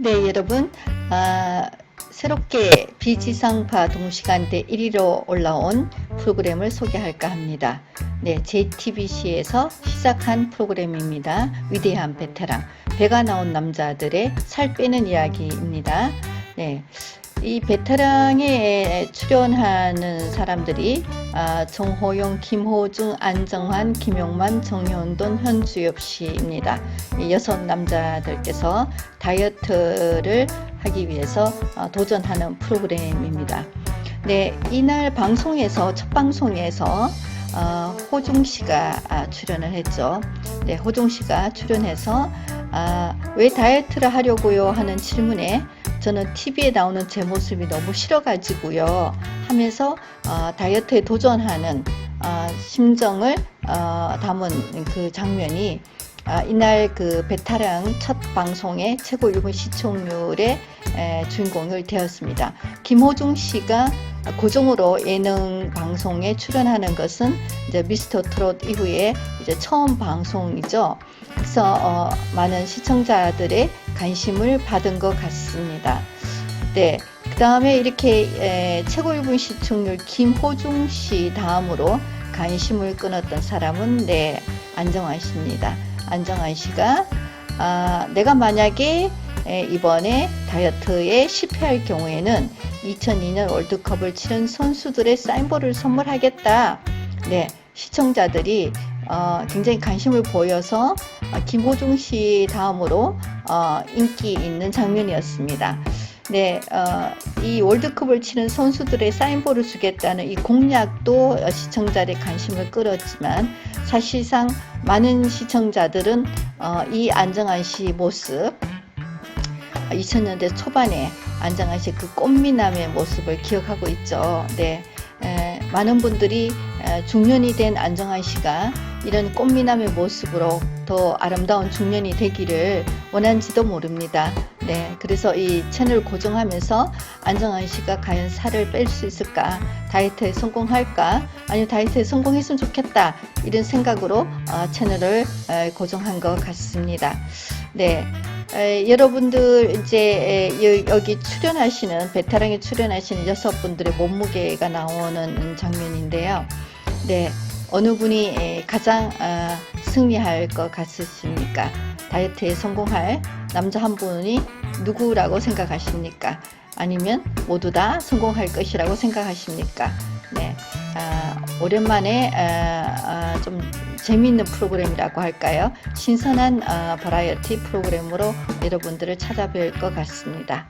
네, 여러분. 아, 새롭게 비지상파 동시간대 1위로 올라온 프로그램을 소개할까 합니다. 네, JTBC에서 시작한 프로그램입니다. 위대한 베테랑. 배가 나온 남자들의 살 빼는 이야기입니다. 네. 이 베테랑에 출연하는 사람들이 아, 정호용, 김호중, 안정환, 김용만, 정현돈, 현주엽 씨입니다. 이 여섯 남자들께서 다이어트를 하기 위해서 어, 도전하는 프로그램입니다. 네, 이날 방송에서 첫 방송에서 어, 호중 씨가 아, 출연을 했죠. 네, 호중 씨가 출연해서 아, 왜 다이어트를 하려고요 하는 질문에 저는 TV에 나오는 제 모습이 너무 싫어가지고요 하면서 어, 다이어트에 도전하는 어, 심정을 어, 담은 그 장면이 아, 이날 그 베테랑 첫 방송의 최고 1분 시청률의 에, 주인공을 되었습니다. 김호중 씨가 고정으로 예능 방송에 출연하는 것은 이제 미스터 트롯 이후에 이제 처음 방송이죠. 그래서 어, 많은 시청자들의 관심을 받은 것 같습니다. 네. 그 다음에 이렇게 에, 최고 1분 시청률 김호중 씨 다음으로 관심을 끊었던 사람은 네, 안정환 씨입니다. 안정환 씨가 아, 내가 만약에 에, 이번에 다이어트에 실패할 경우에는 2002년 월드컵을 치른 선수들의 사인볼을 선물하겠다. 네, 시청자들이 어, 굉장히 관심을 보여서 어, 김호중 씨 다음으로 어, 인기 있는 장면이었습니다. 네, 어, 이 월드컵을 치는 선수들의 사인볼을 주겠다는 이 공약도 시청자들의 관심을 끌었지만 사실상 많은 시청자들은 어, 이 안정환 씨 모습 2000년대 초반에 안정환 씨 그 꽃미남의 모습을 기억하고 있죠. 네, 에, 많은 분들이 에, 중년이 된 안정환 씨가 이런 꽃미남의 모습으로 더 아름다운 중년이 되기를 원한지도 모릅니다. 네, 그래서 이 채널 고정하면서 안정환 씨가 과연 살을 뺄 수 있을까, 다이어트에 성공할까, 아니면 다이어트에 성공했으면 좋겠다 이런 생각으로 어, 채널을 에, 고정한 것 같습니다. 네. 에, 여러분들 이제 에, 여, 기 출연하시는 베테랑에 출연하시는 여섯 분들의 몸무게가 나오는 장면인데요. 네, 어느 분이 에, 가장 아, 승리할 것 같으십니까? 다이어트에 성공할 남자 한 분이 누구라고 생각하십니까? 아니면 모두 다 성공할 것이라고 생각하십니까? 네, 아, 오랜만에 아, 아, 좀 재미있는 프로그램이라고 할까요? 신선한 아, 버라이어티 프로그램으로 여러분들을 찾아뵐 것 같습니다.